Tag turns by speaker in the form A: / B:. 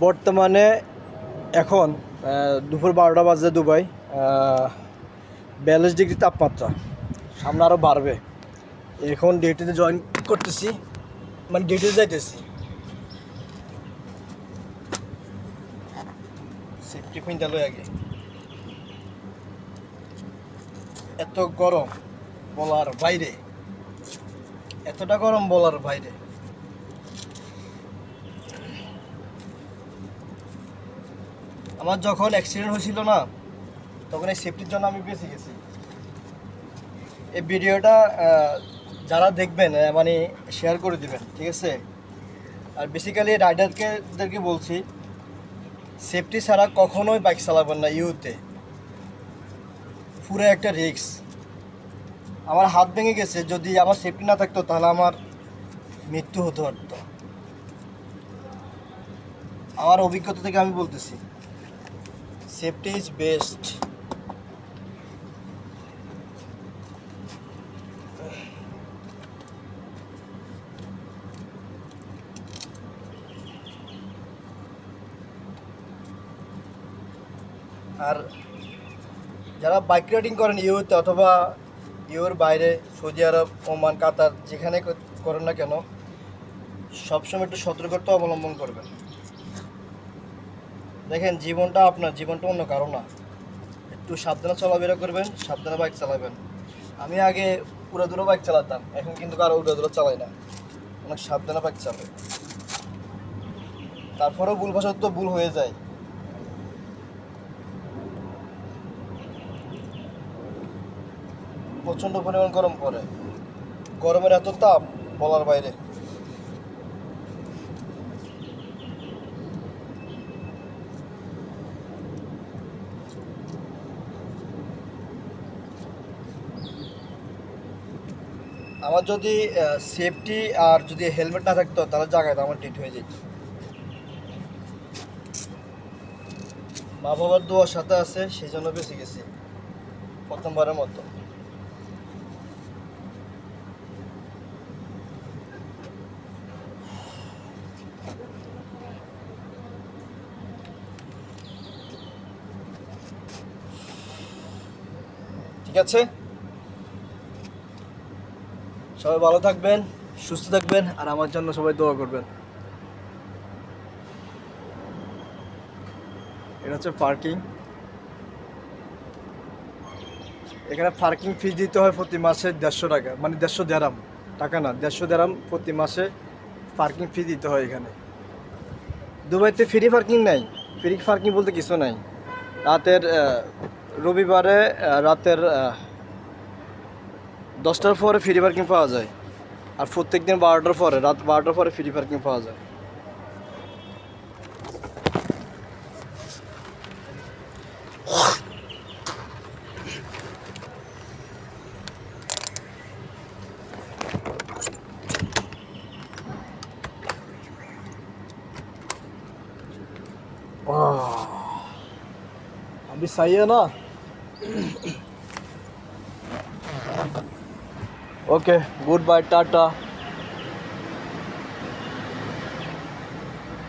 A: বর্তমানে এখন দুপুর বারোটা বাজে দুবাই বিয়াল্লিশ ডিগ্রি তাপমাত্রা। সামনে আরও বাড়বে। এখন ডিউটিতে জয়েন করতেছি। মানে ডিউটিতে যাইতেছি। সেফটি আগে। এত গরম বলার বাইরে। এতটা গরম বলার বাইরে। আমার যখন অ্যাক্সিডেন্ট হয়েছিল না, তখন এই সেফটির জন্য আমি বেঁচে গেছি। এই ভিডিওটা যারা দেখবেন মানে শেয়ার করে দিবেন, ঠিক আছে? আর বেসিক্যালি রাইডারকে বলছি সেফটি ছাড়া কখনোই বাইক চালাবেন না ইউতে। পুরো একটা রিস্ক আমার হাত ভেঙে গেছে, যদি আমার সেফটি না থাকতো, তাহলে আমার মৃত্যু হতে পারতো আমার অভিজ্ঞতা থেকে আমি বলতেছি। সেফটি ইজ বেস্ট আর যারা বাইক রাইডিং করেন ইউতে অথবা ইউর বাইরে, সৌদি আরব, ওমান, কাতার, যেখানে করেন না কেন, সবসময় একটু সতর্কতা অবলম্বন করবেন। দেখেন, জীবনটা আপনার, জীবনটা অন্য কারও না। একটু সাবধানে চলাফেরা করবেন, সাবধানে বাইক চালাবেন। আমি আগে দূরে বাইক চালাতাম, এখন কিন্তু কারও উড়ে দূরে চালাই না। অনেক সাবধানে বাইক চালাই। তারপরেও ভুল তো ভুল হয়ে যায়। প্রচণ্ড পরিমাণ গরম পড়ে। গরমের এত তাপ বলার বাইরে। আমার যদি সেফটি আর যদি হেলমেট না থাকতো, তাহলে জায়গায় তো আমার ডেট হয়ে যেত। মা বাবার দোয়ার সাথে আছে সেই জন্য বেঁচে গেছি। প্রথমবারের মতো। ঠিক আছে? সবাই ভালো থাকবেন, সুস্থ থাকবেন, আর আমার জন্য সবাই দোয়া করবেন। এটা হচ্ছে পার্কিং এখানে পার্কিং ফি দিতে হয় প্রতি মাসে দেড়শো টাকা মানে দেড়শো দেরাম। টাকা না, দেড়শো দেরাম প্রতি মাসে পার্কিং ফি দিতে হয় এখানে। দুবাইতে ফ্রি পার্কিং নাই। ফ্রি পার্কিং বলতে কিছু নাই। রাতের রবিবারে রাতের দশটার পরে ফ্রি পার্কিং পাওয়া যায় আর প্রত্যেক দিন বারোটার পরে রাত বারোটার পরে ফ্রি পার্কিং পাওয়া যায় अभी सही है ना ಓಕೆ ಗುಡ್ ಬಾಯ್ ಟಾಟಾ